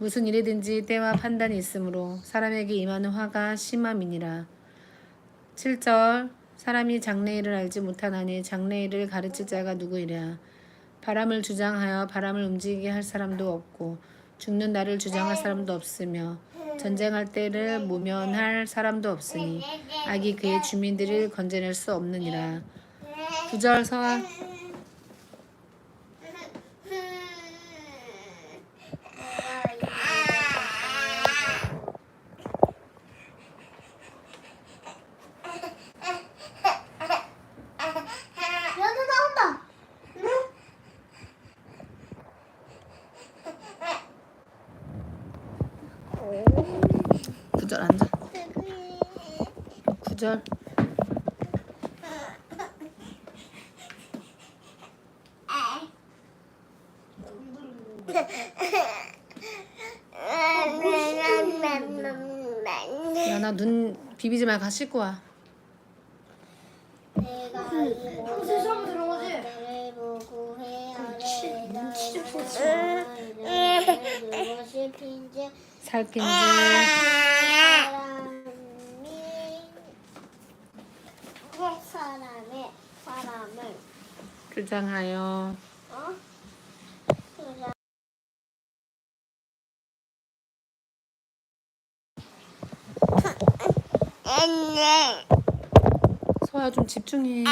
무슨 일이든지 때와 판단이 있으므로 사람에게 임하는 화가 심함이니라. 7절 사람이 장래일을 알지 못하나니 장래일을 가르칠 자가 누구이랴. 바람을 주장하여 바람을 움직이게 할 사람도 없고 죽는 날을 주장할 사람도 없으며 전쟁할 때를 모면할 사람도 없으니 악이 그의 주민들을 건져낼 수 없느니라. 9절 서아 구절 앉아. 구절 야나 눈 비비지 말고 가 씻고 와. 내가 이 세상 들어오지? 눈치 좀 보지 무엇이 핀지 살핀지 사람이 사람의 사람을 주장하여 어? 그냥 소아 좀 집중해.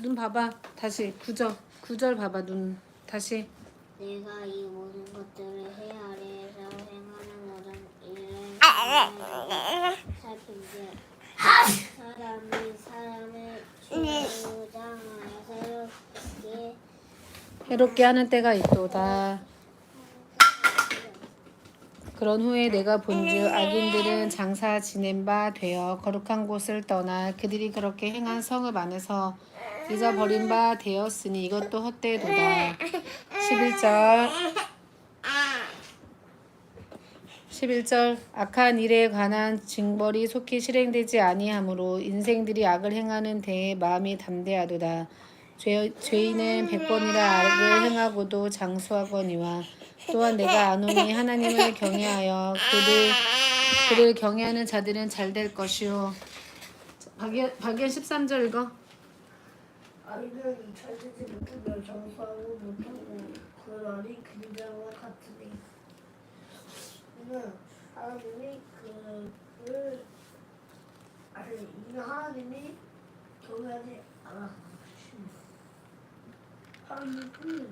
눈 봐봐. 다시 구절 구절 봐봐 눈. 다시. 내가 이 모든 것들을 해 아래에서 행하는 모든 일을 살핀지 사람이 사람을 주장하여 새롭게 해롭게 하는 때가 있도다. 그런 후에 내가 본즉 악인들은 장사 지낸 바 되어 거룩한 곳을 떠나 그들이 그렇게 행한 성읍 안에서 잊어버린 바 되었으니 이것도 헛되도다. 11절 11절 악한 일에 관한 징벌이 속히 실행되지 아니하므로 인생들이 악을 행하는 데에 마음이 담대하도다. 죄, 죄인은 백번이라 악을 행하고도 장수하거니와 또한 내가 아노니 하나님을 경외하여 그를 그를 경외하는 자들은 잘 될. 박연 박연 13절 읽어. 잘 되지 못하며 정수하고 못하고 그 날이 그림자와 같으니 이는 하나님이 그를 아니 이는 하나님이 않았습니다. 하나님이 경외하지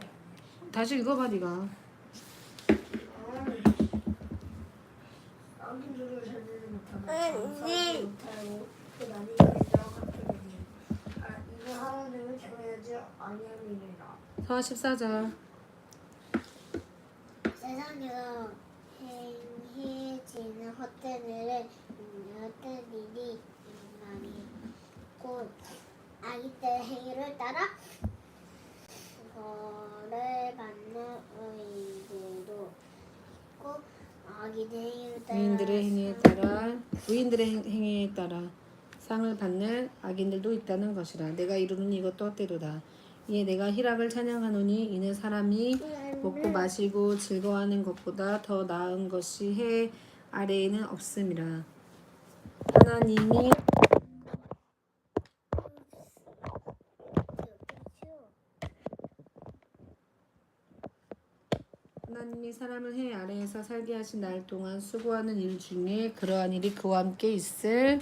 않았습니다. 다시 읽어봐 네가. 잘 되지 못하며 정수하지 못하고 그 날이 그림자와 같으니 아, 이는 하나님을 서아 14절. 세상에서 행해지는 헛된 일을 헛된 일이 인간이 곧 악이된 행위를 따라 벌을 받는 의인들도 있고 악이된 행위를 따라 의인들의 행위에 따라 의인들의 행- 행위에 따라 상을 받는 악인들도 있다는 것이라. 내가 이루는 이것도 헛되도다. 이에 내가 희락을 찬양하노니 이는 사람이 먹고 마시고 즐거워하는 것보다 더 나은 것이 해 아래에는 없음이라. 하나님이 하나님이 사람을 해 아래에서 살게 하신 날 동안 수고하는 일 중에 그러한 일이 그와 함께 있을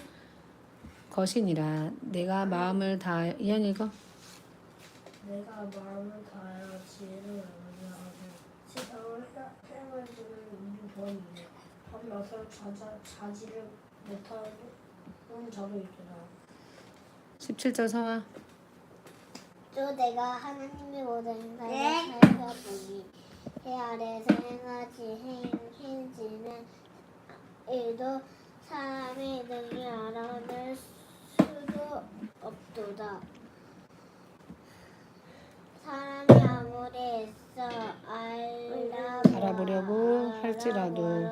것이니라 내가 마음을 다 이한 읽어. 내가 마음을 다하여 지혜를 얻으하고 세상을 행할 줄을 우리 보았는데 밤낮을 자자, 자지를 못하는 자도 있구나 17절 성아 또 내가 하나님의 모든 행사를 살펴보니 해 아래에서 행하지 행, 행지는 일도 사람이 능히 알아낼 수도 없도다. 사람이 아무리 애써 알아 알아보려고 할지라도